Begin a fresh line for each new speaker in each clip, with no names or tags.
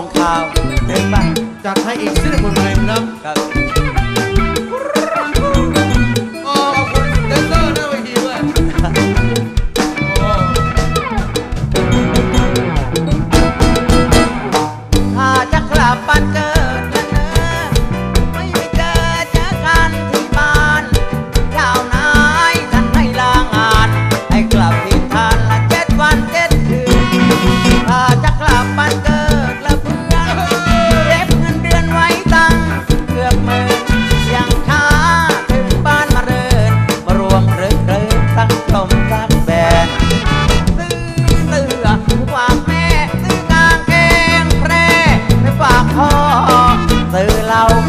งข่าว
เดิน
ไปจัดให้อีกสิ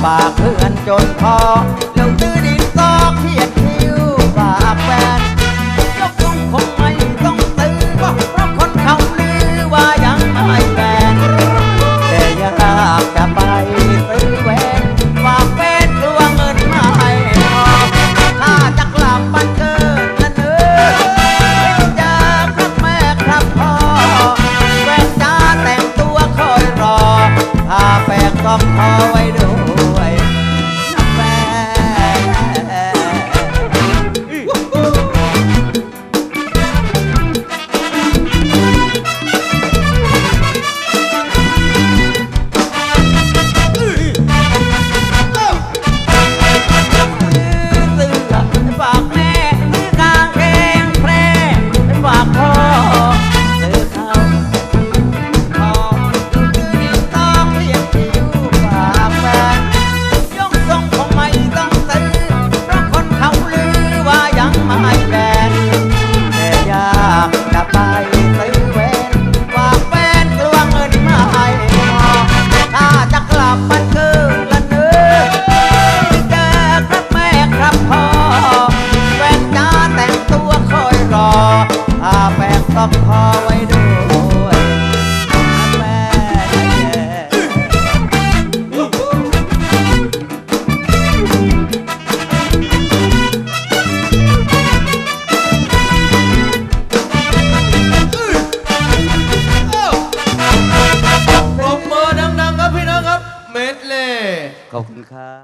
ฝากเพื่อนจนพอแล้วตื้อดินซอกเทียนคิ้วฝากแฟนยกคงคงไม่ต้องตื้อก็เพราะคนเขาลือว่ายังไม่แฟนแต่อยากจะไปตื้อแหวนฝากแฟนรวงเงินมาให้พอถ้าจะกลับบ้านเกิดนั่นเออม่เจอครับแม่ครับพ่อแฟนจ้าแต่งตัวคอยรอถ้าแฟนต้องขอไว้ดู 恭喜啊！